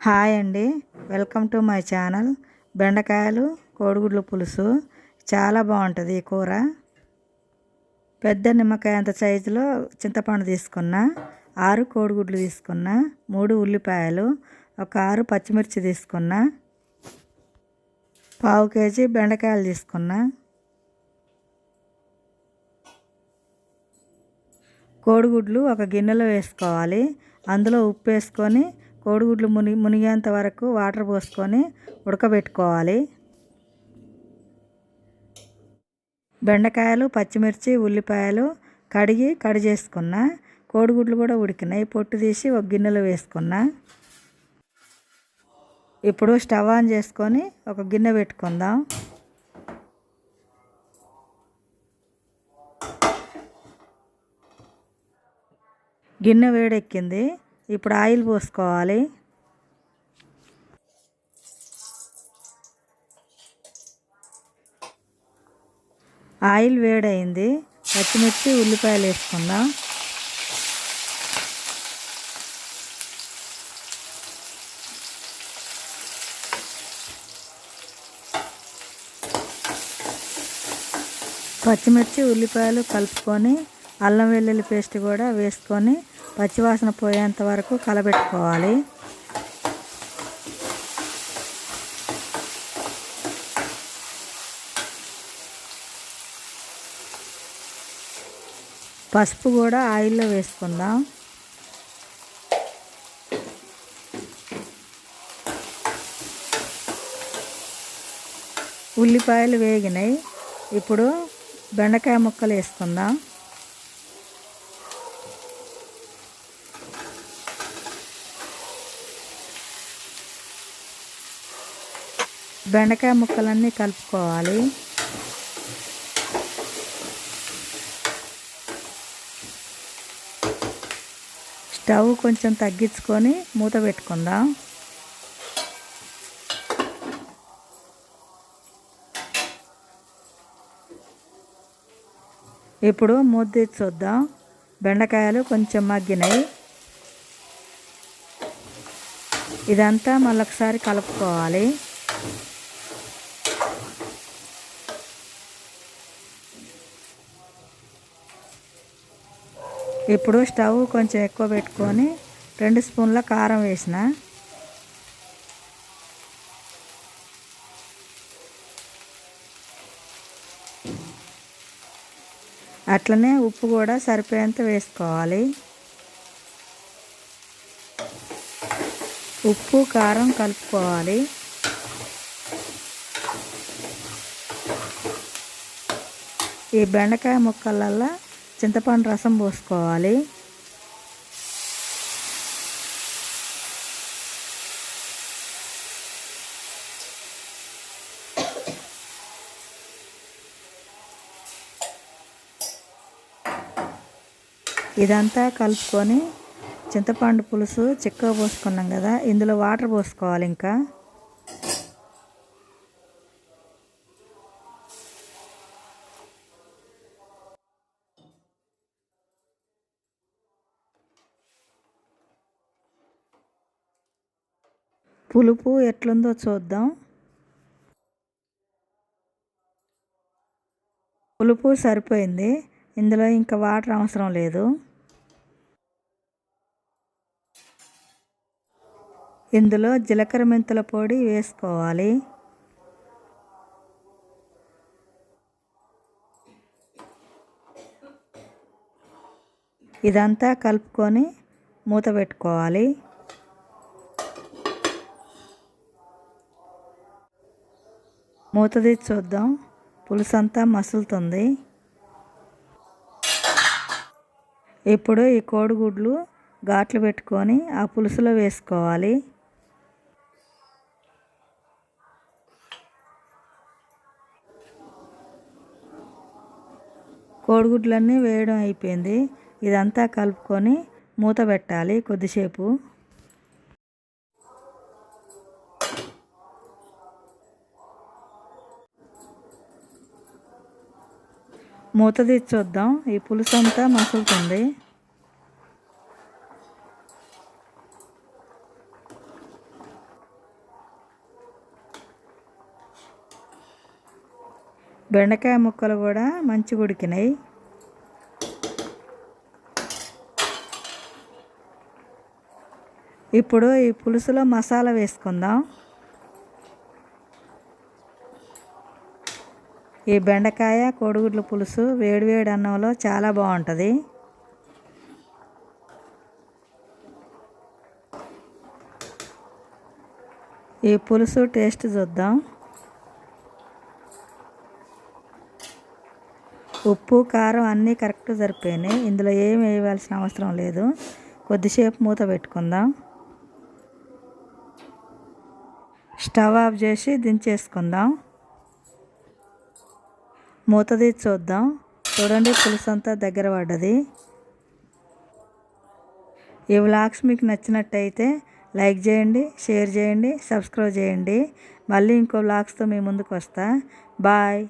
Hi అండి. Welcome to my channel. బెండకాయలు కోడిగుడ్లు పులుసు. చాలా బాగుంటుంది ఈ కూర. పెద్ద నిమ్మకాయ అంత సైజులో చింతపండు తీసుకున్న ఆరు కోడిగుడ్లు తీసుకున్న మూడు ఉల్లిపాయలు ఒక ఆరు పచ్చిమిర్చి తీసుకున్న పావు కేజీ బెండకాయలు తీసుకున్నా కోడిగుడ్లు ఒక గిన్నెలో వేసుకోవాలి. అందులో ఉప్పు వేసుకొని కోడిగుడ్లు ముని మునిగేంత వరకు వాటర్ పోసుకొని ఉడకబెట్టుకోవాలి. బెండకాయలు పచ్చిమిర్చి ఉల్లిపాయలు కడిగి కడి చేసుకున్న కోడిగుడ్లు కూడా ఉడికినాయి. పొట్టు తీసి ఒక గిన్నెలో వేసుకున్నా. ఇప్పుడు స్టవ్ ఆన్ చేసుకొని ఒక గిన్నె పెట్టుకుందాం. గిన్నె వేడెక్కింది. ఇప్పుడు ఆయిల్ పోసుకోవాలి. ఆయిల్ వేడైంది. పచ్చిమిర్చి ఉల్లిపాయలు వేసుకుందాం. పచ్చిమిర్చి ఉల్లిపాయలు కలుపుకొని అల్లం వెల్లుల్లి పేస్ట్ కూడా వేసుకొని పచ్చివాసన పోయేంత వరకు కలబెట్టుకోవాలి. పసుపు కూడా ఆయిల్లో వేసుకుందాం. ఉల్లిపాయలు వేగినాయి. ఇప్పుడు బెండకాయ ముక్కలు వేసుకుందాం. బెండకాయ ముక్కలన్నీ కలుపుకోవాలి. స్టవ్ కొంచెం తగ్గించుకొని మూత పెట్టుకుందాం. ఇప్పుడు మూత తీసి చూద్దాం. బెండకాయలు కొంచెం మగ్గినాయి. ఇదంతా మళ్ళొకసారి కలుపుకోవాలి. ఇప్పుడు స్టవ్ కొంచెం ఎక్కువ పెట్టుకొని రెండు స్పూన్ల కారం వేసిన. అట్లనే ఉప్పు కూడా సరిపోయేంత వేసుకోవాలి. ఉప్పు కారం కలుపుకోవాలి. ఈ బెండకాయ ముక్కలల్లో చింతపండు రసం పోసుకోవాలి. ఇదంతా కలుపుకొని చింతపండు పులుసు చిక్కగా పోసుకున్నాం కదా ఇందులో వాటర్ పోసుకోవాలి ఇంకా. పులుపు ఎట్లుందో చూద్దాం. పులుపు సరిపోయింది. ఇందులో ఇంకా వాటర్ అవసరం లేదు. ఇందులో జీలకర్ర మెంతుల పొడి వేసుకోవాలి. ఇదంతా కలుపుకొని మూత పెట్టుకోవాలి. మూత తీసి చూద్దాం. పులుసంతా మసులుతుంది. ఇప్పుడు ఈ కోడిగుడ్లు ఘాట్లు పెట్టుకొని ఆ పులుసులో వేసుకోవాలి. కోడిగుడ్లన్నీ వేయడం అయిపోయింది. ఇదంతా కలుపుకొని మూత పెట్టాలి కొద్దిసేపు. మూత తీసి చూద్దాం. ఈ పులుసు అంతా మసులుతుంది. బెండకాయ ముక్కలు కూడా మంచి ఉడికినాయి. ఇప్పుడు ఈ పులుసులో మసాలా వేసుకుందాం. ఈ బెండకాయ కోడిగుడ్ల పులుసు వేడివేడి అన్నంలో చాలా బాగుంటుంది. ఈ పులుసు టేస్ట్ చూద్దాం. ఉప్పు కారం అన్నీ కరెక్ట్ సరిపోయినాయి. ఇందులో ఏమి వేయవలసిన అవసరం లేదు. కొద్దిసేపు మూత పెట్టుకుందాం. స్టవ్ ఆఫ్ చేసి దించేసుకుందాం. మూత తీసి చూద్దాం. చూడండి పులుసు అంతా దగ్గర పడ్డది. ఈ వ్లాగ్స్ మీకు నచ్చినట్టయితే లైక్ చేయండి షేర్ చేయండి సబ్స్క్రైబ్ చేయండి. మళ్ళీ ఇంకో వ్లాగ్స్తో మీ ముందుకు వస్తా. బాయ్.